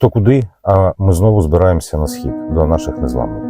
хто куди, а ми знову збираємося на схід до наших незламних.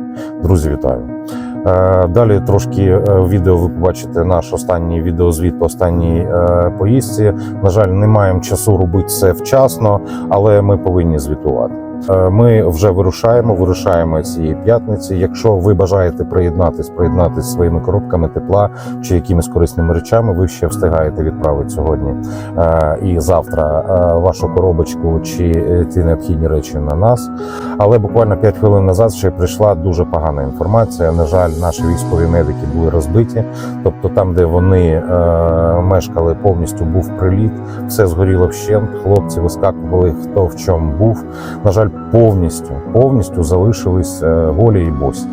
Друзі, вітаю. Е, Далі трошки е, відео ви побачите наш останній відеозвіт по останній е, поїздці. На жаль, не маємо часу робити це вчасно, але ми повинні звітувати. Е, Ми вже вирушаємо, вирушаємо цієї п'ятниці. Якщо ви бажаєте приєднатись, приєднатись своїми коробками тепла чи якимись корисними речами, ви ще встигаєте відправити сьогодні е, і завтра е, вашу коробочку чи ці необхідні речі на нас. Але буквально 5 хвилин назад ще прийшла дуже погана інформація. На жаль, наші військові медики були розбиті. Тобто, там, де вони мешкали, повністю був приліт, все згоріло вщент. Хлопці вискакували хто в чому був. На жаль, повністю повністю залишились е, голі і босі.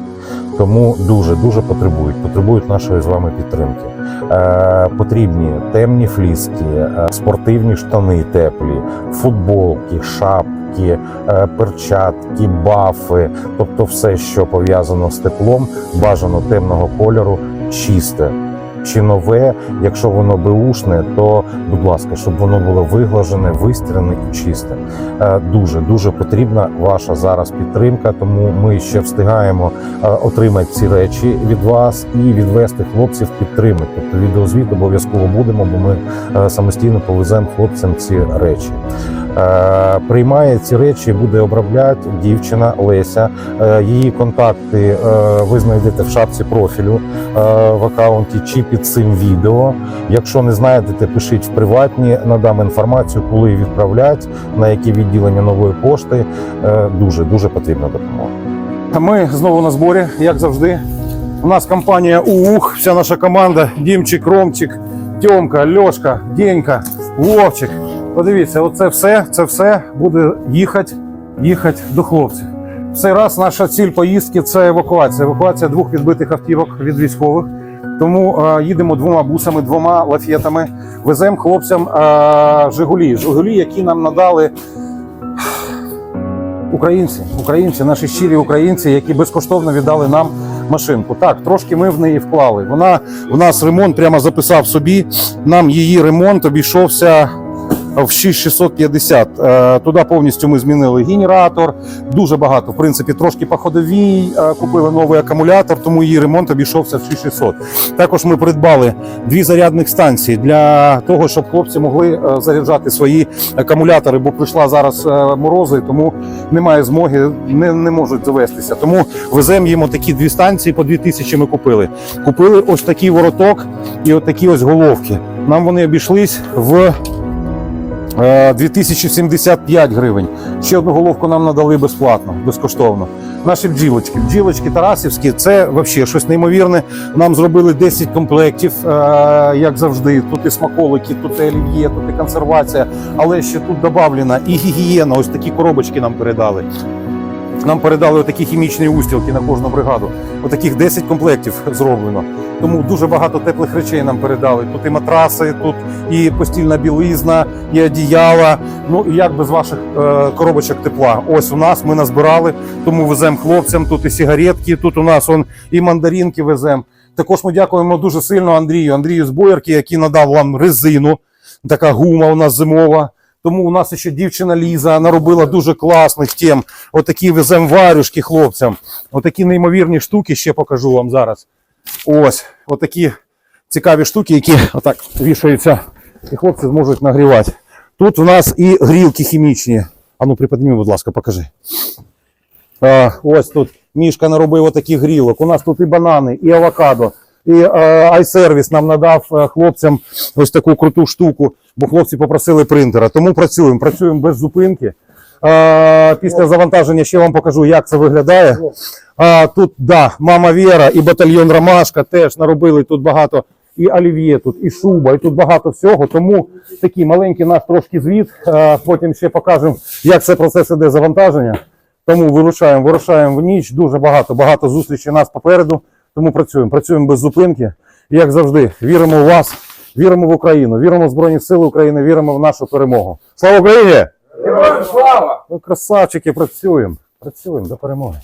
Тому дуже дуже потребують, потребують нашої з вами підтримки. Е, потрібні темні фліски, е, спортивні штани теплі, футболки, шапки, е, перчатки, бафи, тобто все, що пов'язано з теплом, бажано темного кольору, чисте. Чи нове, якщо воно беушне, то будь ласка, щоб воно було виглажене, вистрілене і чисте. Е, Дуже дуже потрібна ваша зараз підтримка, тому ми ще встигаємо е, отримати ці речі від вас і відвести хлопців підтримати. Тобто відеозвіт обов'язково будемо, бо ми е, самостійно повеземо хлопцям ці речі. Е, Приймає ці речі, буде обробляти дівчина Леся. Е, Її контакти е, ви знайдете в шапці профілю в аккаунті чи під цим відео. Якщо не знаєте, пишіть в приватні, надам інформацію, коли відправлять, на які відділення нової пошти. Дуже дуже потрібна допомога. Ми знову на зборі, як завжди. У нас компанія УУХ, вся наша команда: Дімчик, Ромчик, Тьомка, Льошка, Денька, Вовчик. Подивіться, оце все, це все буде їхати, їхати до хлопців. В цей раз наша ціль поїздки це евакуація. Евакуація двох відбитих автівок від військових. Тому е, їдемо двома бусами, двома лафетами. Веземо хлопцям е, Жигулі. Жигулі, які нам надали Українці, українці, наші щирі українці, які безкоштовно віддали нам машинку. Так, трошки ми в неї вклали. Вона в нас ремонт прямо записав собі. Нам її ремонт обійшовся в 6650. Е, Туди повністю ми змінили генератор. Дуже багато. В принципі, трошки по ходовій е, купили новий акумулятор, тому її ремонт обійшовся в 6600. Також ми придбали дві зарядних станції для того, щоб хлопці могли е, заряджати свої акумулятори, бо прийшла зараз морози, тому немає змоги, не, не можуть завестися. Тому веземо їм такі дві станції по 2000 ми купили. Купили ось такий вороток і такі ось головки. Нам вони обійшлись в 2075 гривень. Ще одну головку нам надали безплатно, безкоштовно. Наші бджілочки, бджілочки Тарасівські, це взагалі щось неймовірне. Нам зробили 10 комплектів, е, як завжди. Тут і смаколики, тут і олів'є, тут і консервація. Але ще тут додавлена і гігієна. Ось такі коробочки нам передали. Нам передали такі хімічні устілки на кожну бригаду. Отаких 10 комплектів зроблено. Тому дуже багато теплих речей нам передали. Тут і матраси, тут і постільна білизна, і одіяла. Ну і як без ваших е, коробочок тепла. Ось у нас ми назбирали, тому веземо хлопцям. Тут і сигаретки, тут у нас он і мандаринки веземо. Також ми дякуємо дуже сильно Андрію, Андрію з Боярки, який надав вам резину. Така гума у нас зимова. Тому у нас ще дівчина Ліза наробила дуже класних тем. Отакі веземо варюшки хлопцям. Отакі неймовірні штуки ще покажу вам зараз. Ось, отакі цікаві штуки, які отак вішаються, і хлопці зможуть нагрівати. Тут у нас і грілки хімічні. А ну приподніми, будь ласка, покажи. А, ось тут мішка наробив отаких грілок. У нас тут і банани, і авокадо. І е, iService нам надав е, хлопцям ось таку круту штуку, бо хлопці попросили принтера. Тому працюємо, працюємо без зупинки. Е, після завантаження ще вам покажу, як це виглядає. А, тут, да, мама Віра і батальйон Ромашка теж наробили тут багато. І олів'є тут, і шуба, і тут багато всього. Тому такий маленький наш трошки звіт. Е, потім ще покажемо, як це процес іде завантаження. Тому вирушаємо, вирушаємо в ніч. Дуже багато, багато зустрічей нас попереду. Тому працюємо, працюємо без зупинки. Як завжди, віримо в вас, віримо в Україну, віримо в Збройні Сили України, віримо в нашу перемогу. Слава Україні! Героям слава! Ну, красавчики, працюємо. Працюємо до перемоги.